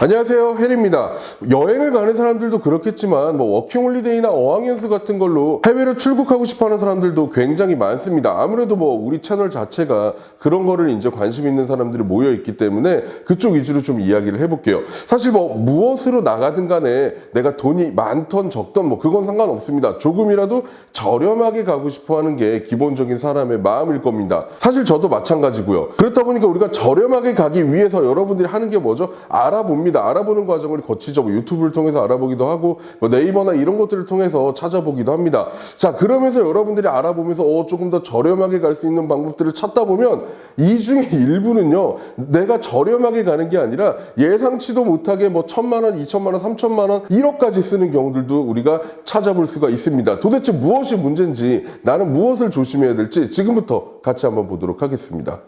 안녕하세요 혜리입니다. 여행을 가는 사람들도 그렇겠지만 뭐 워킹홀리데이나 어학연수 같은 걸로 해외로 출국하고 싶어하는 사람들도 굉장히 많습니다. 아무래도 뭐 우리 채널 자체가 그런 거를 이제 관심 있는 사람들이 모여 있기 때문에 그쪽 위주로 좀 이야기를 해볼게요. 사실 뭐 무엇으로 나가든 간에 내가 돈이 많던 적던 뭐 그건 상관없습니다. 조금이라도 저렴하게 가고 싶어하는 게 기본적인 사람의 마음일 겁니다. 사실 저도 마찬가지고요. 그렇다 보니까 우리가 저렴하게 가기 위해서 여러분들이 하는 게 뭐죠? 알아봅니다 알아보는 과정을 거치죠 뭐 유튜브를 통해서 알아보기도 하고 뭐 네이버나 이런 것들을 통해서 찾아보기도 합니다. 자 그러면서 여러분들이 알아보면서 어, 조금 더 저렴하게 갈 수 있는 방법들을 찾다 보면 이 중에 일부는요 내가 저렴하게 가는 게 아니라 예상치도 못하게 뭐 천만 원, 이천만 원, 삼천만 원, 1억까지 쓰는 경우들도 우리가 찾아볼 수가 있습니다. 도대체 무엇이 문제인지 나는 무엇을 조심해야 될지 지금부터 같이 한번 보도록 하겠습니다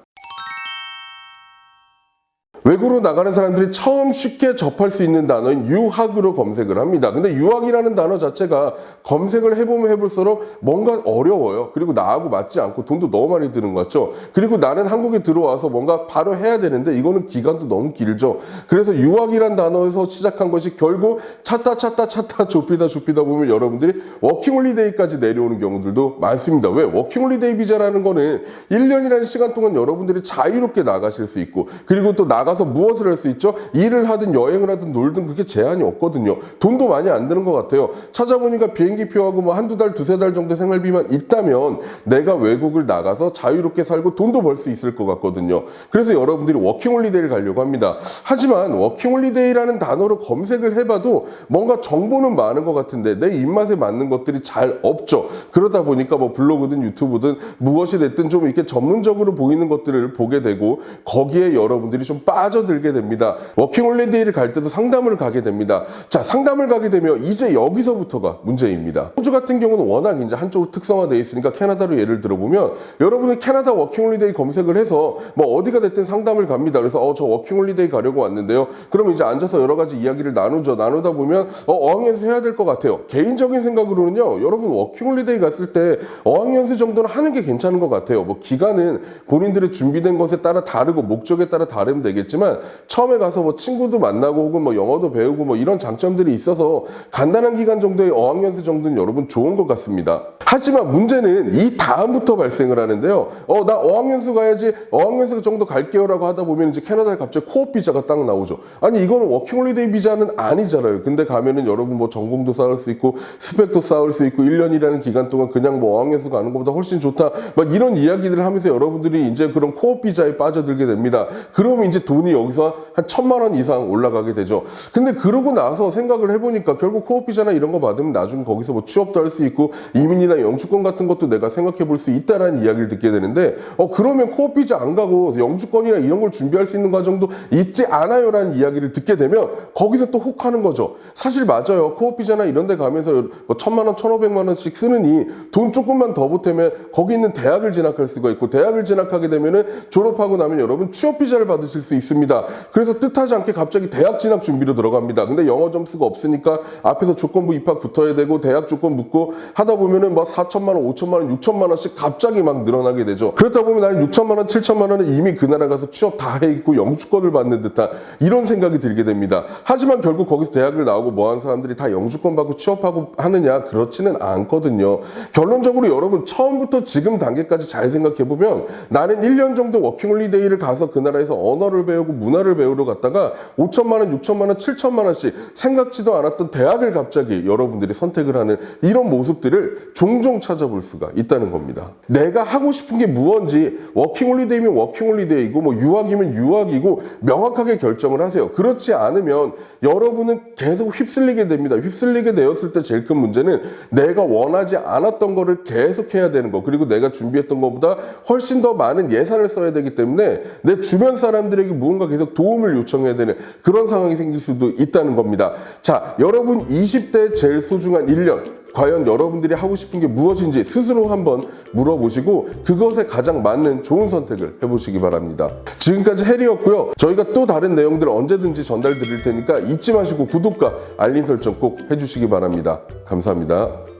외국으로 나가는 사람들이 처음 쉽게 접할 수 있는 단어인 유학으로 검색을 합니다. 근데 유학이라는 단어 자체가 검색을 해보면 해볼수록 뭔가 어려워요. 그리고 나하고 맞지 않고 돈도 너무 많이 드는 것 같죠. 그리고 나는 한국에 들어와서 뭔가 바로 해야 되는데 이거는 기간도 너무 길죠. 그래서 유학이란 단어에서 시작한 것이 결국 찾다 찾다 찾다 좁히다 좁히다 보면 여러분들이 워킹홀리데이까지 내려오는 경우들도 많습니다. 왜? 워킹홀리데이 비자라는 거는 1년이라는 시간 동안 여러분들이 자유롭게 나가실 수 있고 그리고 또 나가서 무엇을 할 수 있죠? 일을 하든 여행을 하든 놀든 그게 제한이 없거든요. 돈도 많이 안 드는 것 같아요. 찾아보니까 비행기표하고 뭐 한두 달, 두세 달 정도 생활비만 있다면 내가 외국을 나가서 자유롭게 살고 돈도 벌 수 있을 것 같거든요. 그래서 여러분들이 워킹홀리데이를 가려고 합니다. 하지만 워킹홀리데이라는 단어로 검색을 해봐도 뭔가 정보는 많은 것 같은데 내 입맛에 맞는 것들이 잘 없죠. 그러다 보니까 뭐 블로그든 유튜브든 무엇이 됐든 좀 이렇게 전문적으로 보이는 것들을 보게 되고 거기에 여러분들이 좀 빠 져들게 됩니다. 워킹홀리데이를 갈 때도 상담을 가게 됩니다. 자, 상담을 가게 되면 이제 여기서부터가 문제입니다. 호주 같은 경우는 워낙 이제 한쪽으로 특성화되어 있으니까 캐나다로 예를 들어보면 여러분은 캐나다 워킹홀리데이 검색을 해서 뭐 어디가 됐든 상담을 갑니다. 그래서 어, 저 워킹홀리데이 가려고 왔는데요. 그럼 이제 앉아서 여러 가지 이야기를 나누죠. 나누다 보면 어, 어학연수 해야 될 것 같아요. 개인적인 생각으로는요. 여러분 워킹홀리데이 갔을 때 어학연수 정도는 하는 게 괜찮은 것 같아요. 뭐 기간은 본인들의 준비된 것에 따라 다르고 목적에 따라 다르면 되겠지 만 처음에 가서 뭐 친구도 만나고 혹은 뭐 영어도 배우고 뭐 이런 장점들이 있어서 간단한 기간 정도의 어학연수 정도는 여러분 좋은 것 같습니다. 하지만 문제는 이 다음부터 발생을 하는데요. 어, 나 어학연수 가야지 어학연수 정도 갈게요 라고 하다 보면 이제 캐나다에 갑자기 코업 비자가 딱 나오죠. 아니 이거는 워킹홀리데이 비자는 아니잖아요. 근데 가면은 여러분 뭐 전공도 쌓을 수 있고 스펙도 쌓을 수 있고 1년이라는 기간 동안 그냥 뭐 어학연수 가는 것보다 훨씬 좋다. 막 이런 이야기들을 하면서 여러분들이 이제 그런 코업 비자에 빠져들게 됩니다. 그러면 이제 돈이 여기서 한 천만 원 이상 올라가게 되죠. 근데 그러고 나서 생각을 해보니까 결국 코업 비자나 이런 거 받으면 나중에 거기서 뭐 취업도 할 수 있고 이민이나 영주권 같은 것도 내가 생각해 볼 수 있다라는 이야기를 듣게 되는데 어 그러면 코업 비자 안 가고 영주권이나 이런 걸 준비할 수 있는 과정도 있지 않아요라는 이야기를 듣게 되면 거기서 또 혹 하는 거죠. 사실 맞아요. 코업 비자나 이런 데 가면서 뭐 천만 원, 천오백만 원씩 쓰느니 돈 조금만 더 보태면 거기 있는 대학을 진학할 수가 있고 대학을 진학하게 되면은 졸업하고 나면 여러분 취업 비자를 받으실 수 있 습니다. 그래서 뜻하지 않게 갑자기 대학 진학 준비로 들어갑니다. 근데 영어 점수가 없으니까 앞에서 조건부 입학 붙어야 되고 대학 조건 묻고 하다 보면은 뭐 4천만 원, 5천만 원, 6천만 원씩 갑자기 막 늘어나게 되죠. 그렇다 보면 나는 6천만 원, 7천만 원은 이미 그 나라 가서 취업 다 해 있고 영주권을 받는 듯한 이런 생각이 들게 됩니다. 하지만 결국 거기서 대학을 나오고 뭐 하는 사람들이 다 영주권 받고 취업하고 하느냐 그렇지는 않거든요. 결론적으로 여러분 처음부터 지금 단계까지 잘 생각해 보면 나는 1년 정도 워킹홀리데이를 가서 그 나라에서 언어를 배우 고 문화를 배우러 갔다가 5천만 원, 6천만 원, 7천만 원씩 생각지도 않았던 대학을 갑자기 여러분들이 선택을 하는 이런 모습들을 종종 찾아볼 수가 있다는 겁니다. 내가 하고 싶은 게 무언지 워킹홀리데이면 워킹홀리데이고 뭐 유학이면 유학이고 명확하게 결정을 하세요. 그렇지 않으면 여러분은 계속 휩쓸리게 됩니다. 휩쓸리게 되었을 때 제일 큰 문제는 내가 원하지 않았던 거를 계속 해야 되는 거 그리고 내가 준비했던 것보다 훨씬 더 많은 예산을 써야 되기 때문에 내 주변 사람들에게 무언 가 계속 도움을 요청해야 되는 그런 상황이 생길 수도 있다는 겁니다. 자, 여러분 20대 제일 소중한 1년 과연 여러분들이 하고 싶은 게 무엇인지 스스로 한번 물어보시고 그것에 가장 맞는 좋은 선택을 해보시기 바랍니다. 지금까지 해리였고요. 저희가 또 다른 내용들 언제든지 전달 드릴 테니까 잊지 마시고 구독과 알림 설정 꼭 해주시기 바랍니다. 감사합니다.